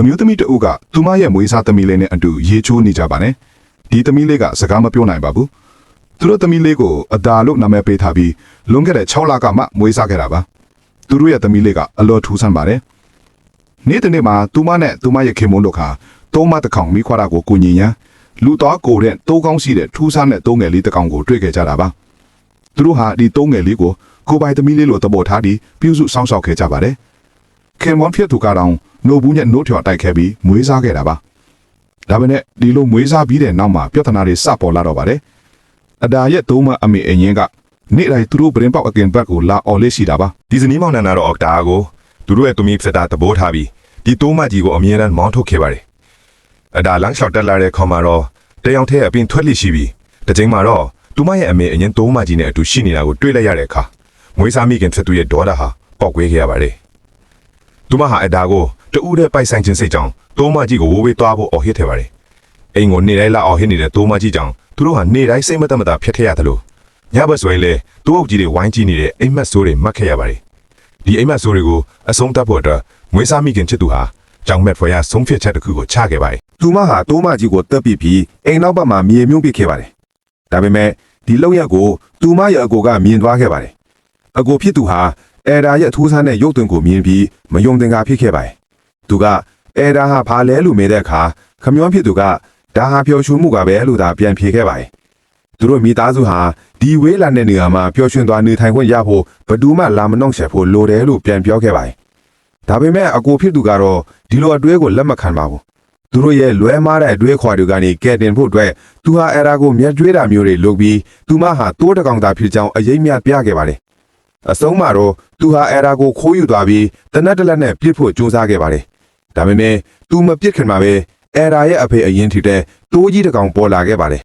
အမျိုးသမီးတအုပ်ကသူမရဲ့မွေးစားသမီးလေးနဲ့အတူရေချိုးနေကြပါနဲ့ဒီသမီးလေးကစကားမပြောနိုင်ပါဘူးသူတို့သမီးလေးကိုအဒါလို့နာမည်ပေးထားပြီးလွန်ခဲ့တဲ့6လကမှမွေးစားခဲ့တာပါသူတို့ရဲ့သမီးလေးကအလော်ထူးဆန်းပါတယ်နေ့တစ်နေ့မှာသူမနဲ့သူမရဲ့ခင်မုန်းတို့ခါသုံးမတစ်ခေါင်မိခွာတာကိုကိုညီရန်လူတော်ကိုတဲ့တိုးကောင်းရှိတဲ့ထူးဆန်းတဲ့တိုးငယ်လေးတစ်ကောင်ကိုတွေ့ခဲ့ကြတာပါသူတို့ဟာဒီတိုးငယ်လေးကိုကိုပိုင်သမီးလေးလိုသဘောထားပြီးပြုစုစောင့်ရှောက်ခဲ့ကြပါတယ် ခင်မွန်ဖြစ်သူကတော့နိုဘူးနဲ့နိုးထော်တိုက်ခဲ့ပြီးမွေးစားခဲ့တာပါဒါပေမဲ့ဒီလိုမွေးစားပြီးတဲ့နောက်မှာပြဿနာတွေစပေါ်လာတော့ပါတယ်အဒါရဲ့သုံးမအမေအရင်ကနေ့တိုင်းသူတို့ပရင်ပေါက်အကင်ဘက်ကိုလာအော်လေးရှိတာပါဒီဇနီးမောင်နှံတော့အော်တာကိုသူတို့ရဲ့သူမိဖက်တာတဘိုးထားပြီးဒီတိုးမကြီးကိုအမြဲတမ်းမောင်းထုတ်ခဲ့ပါတယ်အဒါလမ်းလျှောက်တက်လာတဲ့ခေါ်မှာတော့တယောက်တည်းအပြင်ထွက်လိရှိပြီးတစ်ချိန်မှာတော့သူမရဲ့အမေအရင်တိုးမကြီးနဲ့အတူရှိနေတာကိုတွေ့လိုက်ရတဲ့အခါမွေးစားမိခင်ဖြစ်သူရဲ့ဒေါ်လာဟာပေါက်ကွဲခဲ့ရပါတယ် သူမဟာအဒါကိုတူးတဲ့ပိုက်ဆိုင်ခြင်းစိတ်ကြောင့်တိုးမကြီးကိုဝိုးဝေးသွားဖို့အော်ဟစ်ထဲပါတယ်အိမ်ကိုနေတိုင်းလာအော်ဟစ်နေတဲ့တိုးမကြီးကြောင့်သူတို့ဟာနေတိုင်းစိတ်မသက်မသာဖြစ်ခဲ့ရသလိုညဘက်ဆိုရင်လေတိုးအုပ်ကြီးတွေဝိုင်းကြည့်နေတဲ့အိမ်မက်ဆိုးတွေမှတ်ခဲ့ရပါတယ်ဒီအိမ်မက်ဆိုးတွေကိုအဆုံးသတ်ဖို့အတွက်မွေးစားမိခင်ချစ်သူဟာကြောင်မက်ဖွယ်ရဆုံးဖြတ်ချက်တစ်ခုကိုချခဲ့ပါတယ်သူမဟာတိုးမကြီးကိုတက်ပစ်ပြီးအိမ်နောက်ဘက်မှာမြေမြုပ်ပစ်ခဲ့ပါတယ်။ဒါပေမဲ့ဒီလောက်ရက်ကိုသူမရဲ့အကိုကမြင်သွားခဲ့ပါတယ်။အကိုဖြစ်သူဟာ အဲဒါရဲ့အထူးဆန်းတဲ့ရုပ်သွင်းကိုမြင်ပြီးမယုံသင်္ကာဖြစ်ခဲ့ပါတယ်။သူကအဲဒါဟာဘာလဲလို့မေးတဲ့အခါခမည်းဖြစ်သူကဒါဟာပျော်ရွှင်မှုကပဲလို့သာပြန်ဖြေခဲ့ပါတယ်။သူတို့မိသားစုဟာဒီဝေးလာတဲ့နေရာမှာပျော်ရွှင်သွားနေထိုင်ခွင့်ရဖို့ဘယ်သူမှလာမနှောင့်ယှက်ဖို့လိုတယ်လို့ပြန်ပြောခဲ့ပါတယ်။ဒါပေမဲ့အကိုဖြစ်သူကတော့ဒီလိုအတွေးကိုလက်မခံပါဘူး။သူတို့ရဲ့လွဲမားတဲ့အတွေးခွာတွေကနေကဲတင်ဖို့အတွက်သူဟာအဲဒါကိုမျက်ကြွေးတာမျိုးတွေလုပ်ပြီးသူမဟာတိုးတကောင်သာဖြစ်ကြောင်းအရေးမြပြခဲ့ပါတယ်။ အဆုံးမှာတော့သူဟာအဲဒါကိုခိုးယူသွားပြီးတနက်တလက်နဲ့ပြစ်ဖို့ကြိုးစားခဲ့ပါတယ်။ဒါပေမဲ့သူမပြစ်ခင်မှာပဲအဲဒါရဲ့အဖေအရင်ထိတဲ့တိုးကြီးတကောင်ပေါ်လာခဲ့ပါတယ်